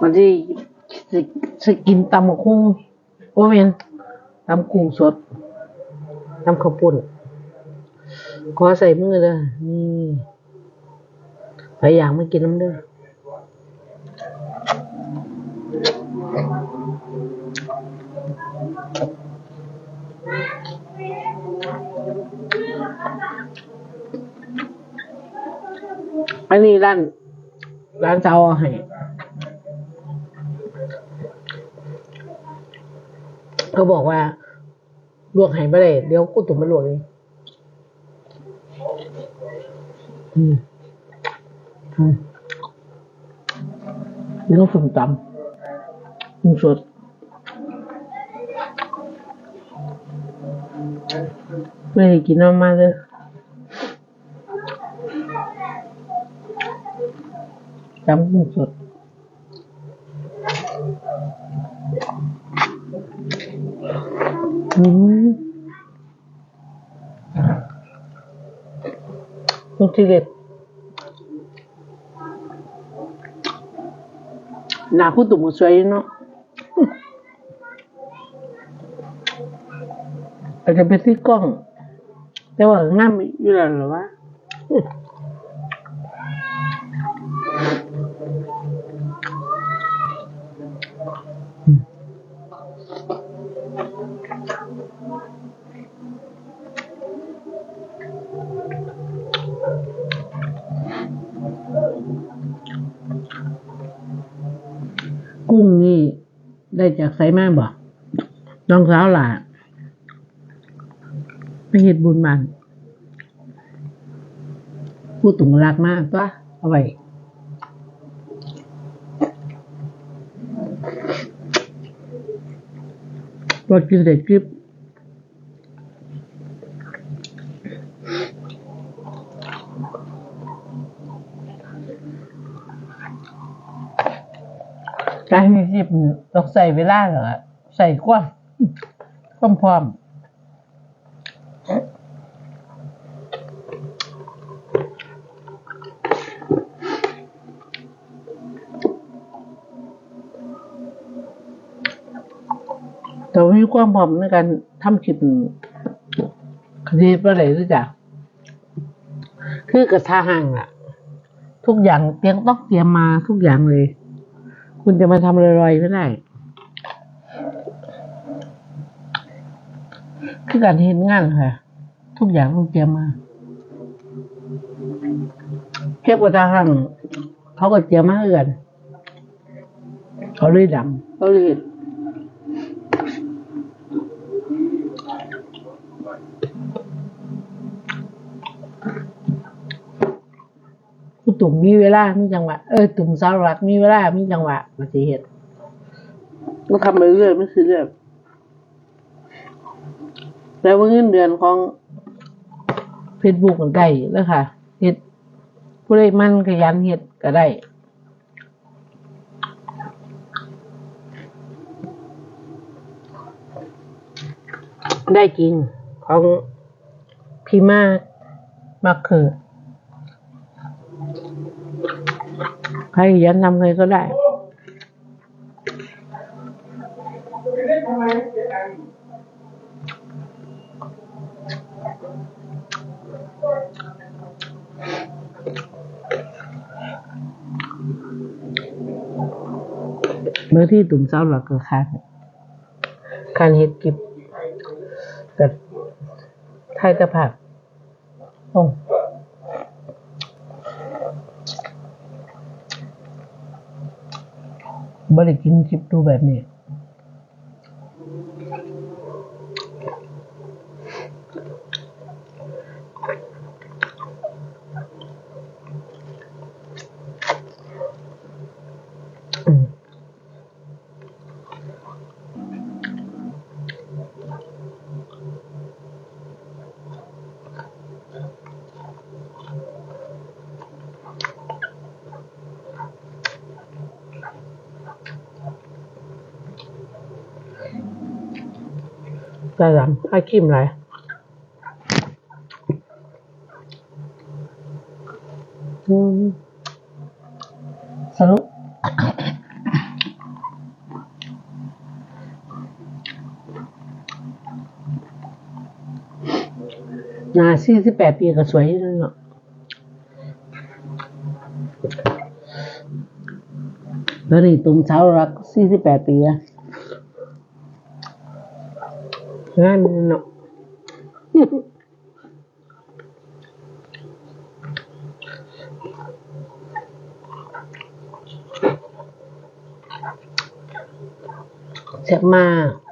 วันที่สิสิกินตำบักหุ่งโอเมนตำกุ้งสดตำข้าวปุ้นขอใส่มือเลยนี่ไปอย่างไม่กินน้ำเด้ออันนี้ร้านร้านเจ้าเอาให้ เขาบอกว่าลวกไห้ไม่ได้เดี๋ยวกูตุ่มมาลวกเองอืมอืมนี่ก็ฝึกตำมุงสดไม่ได้กินน้ำมาเลยตำมุงสด อืมลูกที่เด็ดหน้าคู่ตุ่มก็สวยอยู่เนาะอาจจะเป็นที่กล้อง แต่ว่างามอยู่แล้วเหรอวะ กุ้งนี่ ได้จากไซมาบ่น้องสาวหล่ะไปเฮ็ดบุญมันพูดตุงรักมากปะเอาไว้รสกินเด็ดกริบ การมีสิบต้องใส่เวลาเหรอใส่ความความพร้อมแต่ว่ามีความพร้อมในการทำคลิปคดีประเด็นรู้จักคือกระทาห่างอะทุกอย่างเตรียมต้องเตรียมมาทุกอย่างเลย คุณจะมาทำลอยๆไม่ได้คือการเห็นงานค่ะ ทุกอย่างต้องเตรียมมาเทียบกับทางเขาก็เตรียมมาเอื่อนเขาเลยดังเขาเลย เห็นกูตุ่มมีเวลา มีจังหวะ เออตุ่มสาวรักมีเวลา มีจังหวะมาสิเหตุมันทำไปเรื่อยไม่คือเรื่อยแล้วว่าเงินเดือนของเฟซบุ๊กมันได้แล้วค่ะเฮ็ดผู้ใดมันขยันเฮ็ดก็ได้ได้จริงของพี่มากมากคือ ใครขยันทำใครก็ได้ เมื่อที่ตุ่มเศร้าหลักก็คันคันเฮ็ดกิบกับไทยตะผักโอ้บ่ ได้กินคลิปดูแบบนี้ 家人阿堅唔嚟？嗯，係咯。นาซี่สิบแปดปีก็สวยแล้วนั่นเนาะแล้วนี่ตุ้มเช้ารักสี่สิบแปดปีอะ งานเนาะเซ่บมาก